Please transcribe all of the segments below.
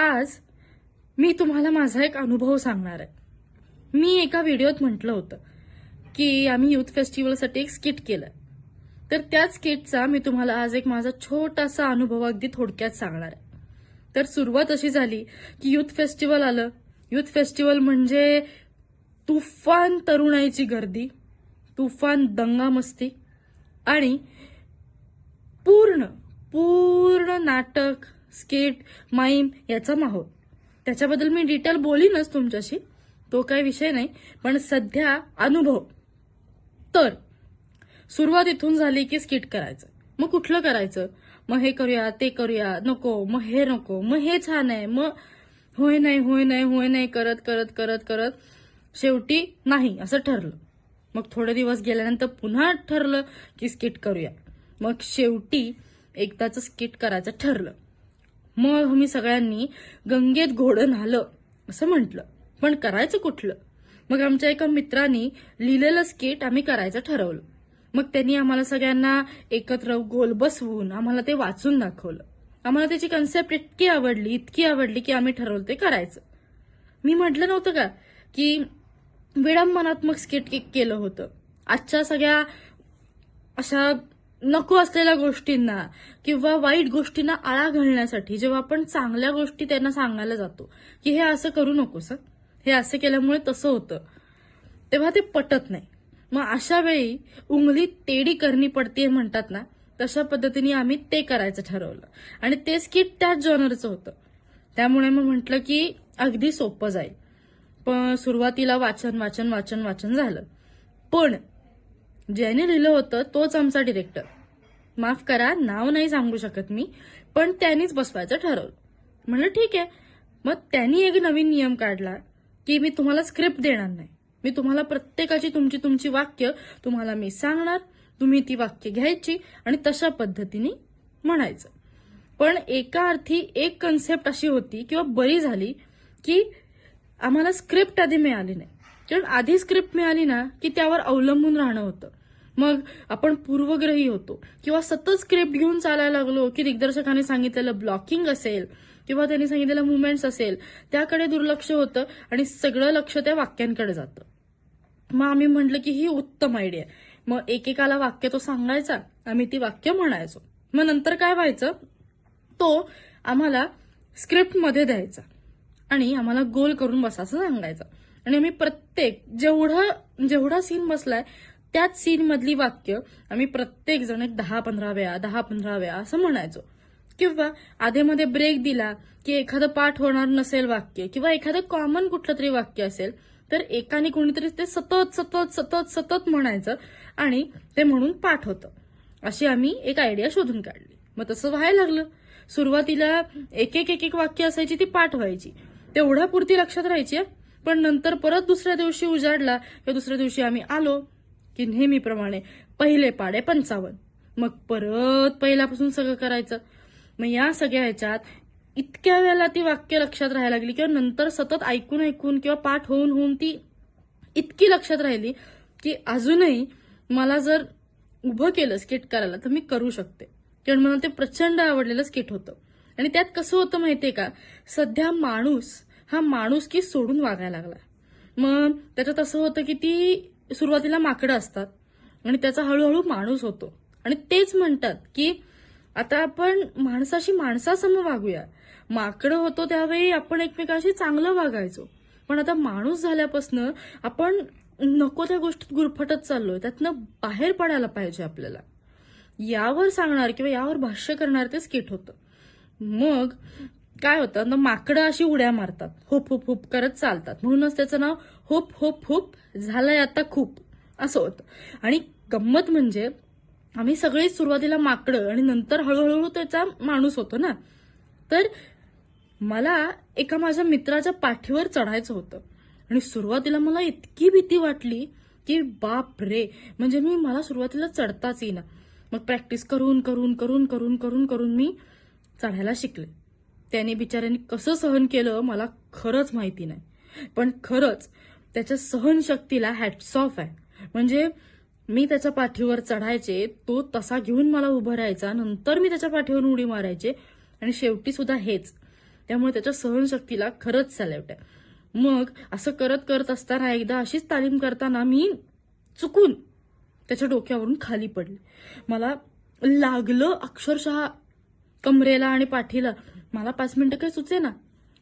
आज मी तुम्हाला माझा एक अनुभव सांगणार आहे. मी एका व्हिडिओत म्हटलं होतं की आम्ही युथ फेस्टिवलसाठी एक स्किट केलं तर त्याच स्किटचा मी तुम्हाला आज एक माझा छोटासा अनुभव अगदी थोडक्यात सांगणार आहे. तर सुरुवात अशी झाली की युथ फेस्टिवल आलं. युथ फेस्टिवल म्हणजे तुफान तरुणाईची गर्दी तुफान दंगामस्ती आणि पूर्ण पूर्ण नाटक स्किट माईम याचा माहोल. त्याच्याबद्दल मी डिटेल बोलीनच तुमच्याशी. तो काही विषय नाही पण सध्या अनुभव. तर सुरुवात इथून झाली की स्किट करायचं. मग कुठलं करायचं? मग हे करूया ते करूया नको मग हे नको मग हे छान आहे मग होय नाही होय नाही होय नाही करत करत करत करत शेवटी नाही असं ठरलं. मग थोडे दिवस गेल्यानंतर पुन्हा ठरलं की स्किट करूया. मग शेवटी एकदाचं स्किट करायचं ठरलं. मग मी सगळ्यांनी गंगेत घोडं न्हालं असं म्हटलं. पण करायचं कुठलं? मग आमच्या एका मित्रांनी लिहिलेलं स्किट आम्ही करायचं ठरवलं. मग त्यांनी आम्हाला सगळ्यांना एकत्र गोल बसवून आम्हाला ते वाचून दाखवलं. आम्हाला त्याची कन्सेप्ट इतकी आवडली इतकी आवडली की आम्ही ठरवलं ते करायचं. मी म्हटलं नव्हतं का की विडंबनात्मक स्किट केलं होतं. आजच्या सगळ्या अशा नको असलेल्या गोष्टींना किंवा वाईट गोष्टींना आळा घालण्यासाठी जेव्हा आपण चांगल्या गोष्टी त्यांना सांगायला जातो की हे असं करू नकोस हे असं केल्यामुळे तसं होतं तेव्हा ते पटत नाही. मग अशा वेळी उंगली टेडी करणी पडते म्हणतात ना तशा पद्धतीने आम्ही ते करायचं ठरवलं. आणि ते स्किट त्याच जॉनरचं होतं. त्यामुळे मग म्हटलं की अगदी सोपं जाईल. पण सुरुवातीला वाचन वाचन वाचन वाचन झालं. पण ज्याने लिहिलं होतं तोच आमचा डिरेक्टर माफ करा नाव नाही सांगू शकत मी पण त्यांनीच बसवायचं ठरवलं. म्हणलं ठीक आहे. मग त्यांनी एक नवीन नियम काढला की मी तुम्हाला स्क्रिप्ट देणार नाही. मी तुम्हाला प्रत्येकाची तुमची तुमची वाक्य तुम्हाला मी सांगणार तुम्ही ती वाक्य घ्यायची आणि तशा पद्धतीने म्हणायचं. पण एका अर्थी एक कन्सेप्ट अशी होती किंवा बरी झाली की आम्हाला स्क्रिप्ट आधी मिळाली नाही. कारण आधी स्क्रिप्ट मिळाली ना की त्यावर अवलंबून राहणं होतं. मग आपण पूर्वग्रही होतो. किंवा सतत स्क्रिप्ट घेऊन चालायला लागलो की दिग्दर्शकाने सांगितलेलं ब्लॉकिंग असेल किंवा त्यांनी सांगितलेलं मुवमेंट्स असेल त्याकडे दुर्लक्ष होतं आणि सगळं लक्ष त्या वाक्यांकडे जातं. मग आम्ही म्हटलं की ही उत्तम आयडिया मग एकेकाला वाक्य तो सांगायचा आम्ही ती वाक्य म्हणायचो. मग नंतर काय व्हायचं? तो आम्हाला स्क्रिप्टमध्ये द्यायचा आणि आम्हाला गोल करून बसायचं सांगायचं. आणि आम्ही प्रत्येक जेवढं जेवढा सीन बसलाय त्याच सीन मधली वाक्य आम्ही प्रत्येक जण एक दहा पंधरा वेळा दहा पंधरा वेळा असं म्हणायचो. किंवा आधेमध्ये ब्रेक दिला की एखादं पाठ होणार नसेल वाक्य किंवा एखादं कॉमन कुठलं तरी वाक्य असेल तर एकाने कोणीतरी ते सतत सतत सतत सतत म्हणायचं आणि ते म्हणून पाठ होतं. अशी आम्ही एक आयडिया शोधून काढली. मग तसं व्हायला लागलं. सुरुवातीला एक एक एक एक वाक्य असायची ती पाठ व्हायची. तेवढ्या पुरती लक्षात राहायची पण नंतर परत दुसऱ्या दिवशी उजाडला किंवा दुसऱ्या दिवशी आम्ही आलो की नेहमीप्रमाणे पहिले पाडे पंचावन्न. मग परत पहिल्यापासून सगळं करायचं. मग या सगळ्या ह्याच्यात इतक्या वेळेला ती वाक्य लक्षात राहायला लागली किंवा नंतर सतत ऐकून ऐकून किंवा पाठ होऊन होऊन ती इतकी लक्षात राहिली की अजूनही मला जर उभं केलं स्किट करायला तर मी करू शकते. कारण मला ते प्रचंड आवडलेलं स्किट होतं. आणि त्यात कसं होतं माहितीये का? सध्या माणूस हा माणूस की सोडून वागायला लागला मग त्याच्यात असं होतं की ती सुरुवातीला माकडं असतात आणि त्याचा हळूहळू माणूस होतो. आणि तेच म्हणतात की आता आपण माणसाशी माणसासम वागूया. माकडं होतो त्यावेळी आपण एकमेकाशी चांगलं वागायचो. पण आता माणूस झाल्यापासनं आपण नको त्या गोष्टीत गुरफटत चाललोय. त्यातनं बाहेर पडायला पाहिजे आपल्याला. यावर सांगणार किंवा यावर भाष्य करणार ते स्किट होतं. मग काय होतं? ना माकडं अशी उड्या मारतात. हुप हुप हुप करत चालतात. म्हणूनच त्याचं नाव हुप हुप हुप झालंय आता खूप. असं होतं. आणि गंमत म्हणजे आम्ही सगळी सुरुवातीला माकडं आणि नंतर हळूहळू त्याचा माणूस होतो ना? तर मला एका माझ्या मित्राच्या पाठीवर चढायचं होतं. आणि सुरुवातीला मला इतकी भीती वाटली की बाप रे म्हणजे मी मला सुरुवातीला चढताच येईना. मग प्रॅक्टिस करून करून करून करून करून करून मी चढायला शिकले. त्याने बिचाऱ्यांनी कसं सहन केलं मला खरंच माहिती नाही. पण खरंच त्याच्या सहनशक्तीला हॅट्स ऑफ आहे. म्हणजे मी त्याच्या पाठीवर चढायचे तो तसा घेऊन मला उभं राहायचा नंतर मी त्याच्या पाठीवर उडी मारायचे आणि शेवटी सुद्धा हेच. त्यामुळे त्याच्या सहनशक्तीला खरंच सॅल्यूट आहे. मग असं करत करत असताना एकदा अशीच तालीम करताना मी चुकून त्याच्या डोक्यावरून खाली पडले. मला लागलं अक्षरशः कमरेला आणि पाठीला. मला पाच मिनिटं काही सुचे ना.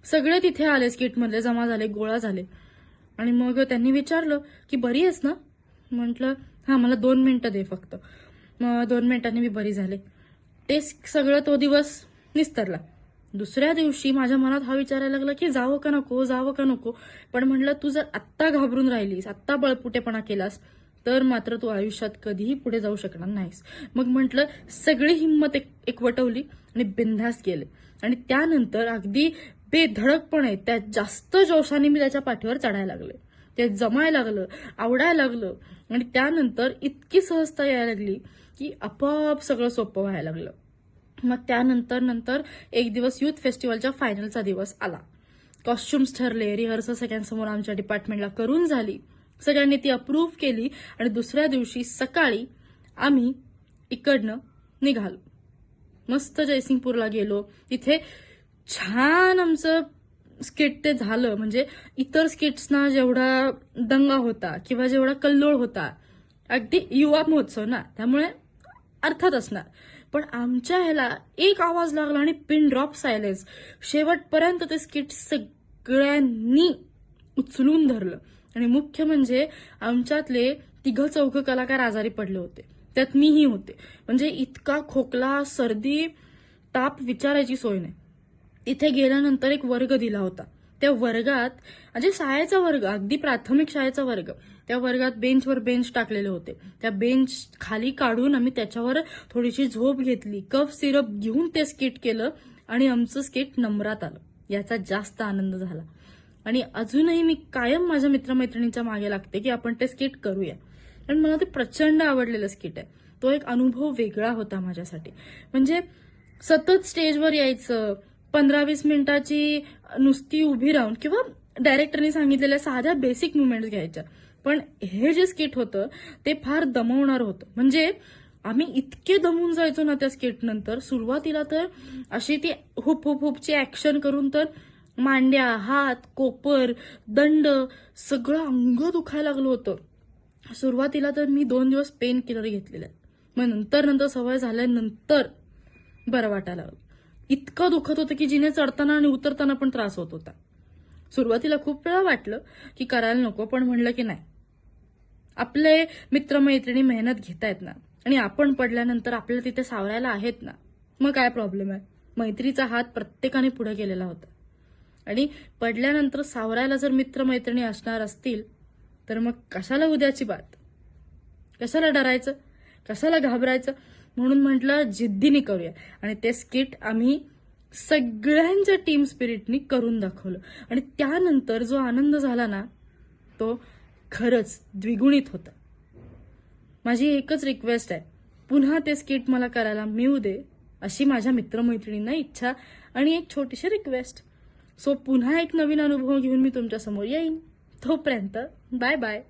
सगळे तिथे आले स्किटमधले जमा झाले गोळा झाले. आणि मग त्यांनी विचारलं की बरी आहेस ना? म्हटलं हां मला दोन मिनटं दे फक्त. मग दोन मिनिटांनी मी बरी झाले. ते सगळं तो दिवस निस्तरला. दुसऱ्या दिवशी माझ्या मनात हा विचारायला लागला की जावं का नको जावं का नको? पण म्हटलं तू जर आत्ता घाबरून राहिलीस आत्ता बळपुटेपणा केलास तर मात्र तू आयुष्यात कधीही पुढे जाऊ शकणार नाहीस. मग म्हटलं सगळी हिंमत एक एकवटवली आणि बिनधास्त गेले. आणि त्यानंतर अगदी बेधडकपणे त्या जास्त जोशाने मी त्याच्या पाठीवर चढायला लागले. ते जमायला लागलं आवडायला लागलं. आणि त्यानंतर इतकी सहजता यायला लागली की आपोआप सगळं सोपं व्हायला लागलं. मग त्यानंतर नंतर एक दिवस युथ फेस्टिवलच्या फायनलचा दिवस आला. कॉस्ट्युम्स ठरले रिहर्सल सगळ्यांसमोर आमच्या डिपार्टमेंटला करून झाली. सगळ्यांनी ती अप्रूव्ह केली आणि दुसऱ्या दिवशी सकाळी आम्ही इकडनं निघालो. मस्त जयसिंगपूरला गेलो. तिथे छान आमचं स्किट ते झालं. म्हणजे इतर स्किट्सना जेवढा दंगा होता किंवा जेवढा कल्लोळ होता अगदी युवा महोत्सव ना त्यामुळे अर्थात असणार. पण आमच्या ह्याला एक आवाज लागला आणि पिन ड्रॉप सायलेन्स शेवटपर्यंत ते स्किट सगळ्यांनी उचलून धरलं. आणि मुख्य म्हणजे आमच्यातले तिघ चौघ कलाकार आजारी पडले होते. त्यात मीही होते. म्हणजे इतका खोकला सर्दी ताप विचारायची सोय नाही. तिथे गेल्यानंतर एक वर्ग दिला होता. त्या वर्गात म्हणजे शाळेचा वर्ग अगदी प्राथमिक शाळेचा वर्ग त्या वर्गात बेंचवर बेंच टाकलेले होते. त्या बेंच खाली काढून आम्ही त्याच्यावर थोडीशी झोप घेतली. कफ सिरप घेऊन ते स्किट केलं आणि आमचं स्किट नंबरात आलं. याचा जास्त आनंद झाला. आणि अजूनही मी कायम माझ्या मित्रमैत्रिणींच्या मागे लागते की आपण ते स्किट करूया. कारण मला ते प्रचंड आवडलेलं स्किट आहे. तो एक अनुभव वेगळा होता माझ्यासाठी. म्हणजे सतत स्टेजवर यायचं पंधरा वीस मिनिटाची नुसती उभी राहून किंवा डायरेक्टरनी सांगितलेल्या साध्या बेसिक मुवमेंट्स घ्यायच्या. पण हे जे स्किट होतं ते फार दमवणार होतं. म्हणजे आम्ही इतके दमून जायचो ना त्या स्किट नंतर. सुरुवातीला तर अशी ती हुप हुप हुपची ऍक्शन करून तर मांड्या हात कोपर दंड सगळं अंग दुखायला लागलं होतं. सुरुवातीला तर मी दोन दिवस पेन किलर घेतलेले. मग नंतर नंतर सवय झाल्यानंतर बरं वाटायला लागलं. इतकं दुखत होतं की जिने चढताना आणि उतरताना पण त्रास होत होता. सुरुवातीला खूप वेळा वाटलं की करायला नको पण म्हणलं की नाही. आपले मित्रमैत्रिणी मेहनत घेतायत ना आणि आपण पडल्यानंतर आपल्याला तिथे सावरायला आहेत ना मग काय प्रॉब्लेम आहे? मैत्रीचा हात प्रत्येकाने पुढे गेलेला होता. आणि पडल्यानंतर सावरायला जर मित्रमैत्रिणी असणार असतील तर मग कशाला उद्याची बात? कशाला डरायचं? कशाला घाबरायचं? म्हणून म्हटलं जिद्दीने करूया. आणि ते स्किट आम्ही सगळ्यांच्या टीम स्पिरिटनी करून दाखवलं. आणि त्यानंतर जो आनंद झाला ना तो खरंच द्विगुणित होता. माझी एकच रिक्वेस्ट आहे. पुन्हा ते स्किट मला करायला मिळू दे अशी माझ्या मित्रमैत्रिणींना इच्छा आणि एक छोटीशी रिक्वेस्ट सो पुन्हा एक नवीन अनुभव घेऊन मी तुमच्यासमोर येईन. तोपर्यंत बाय बाय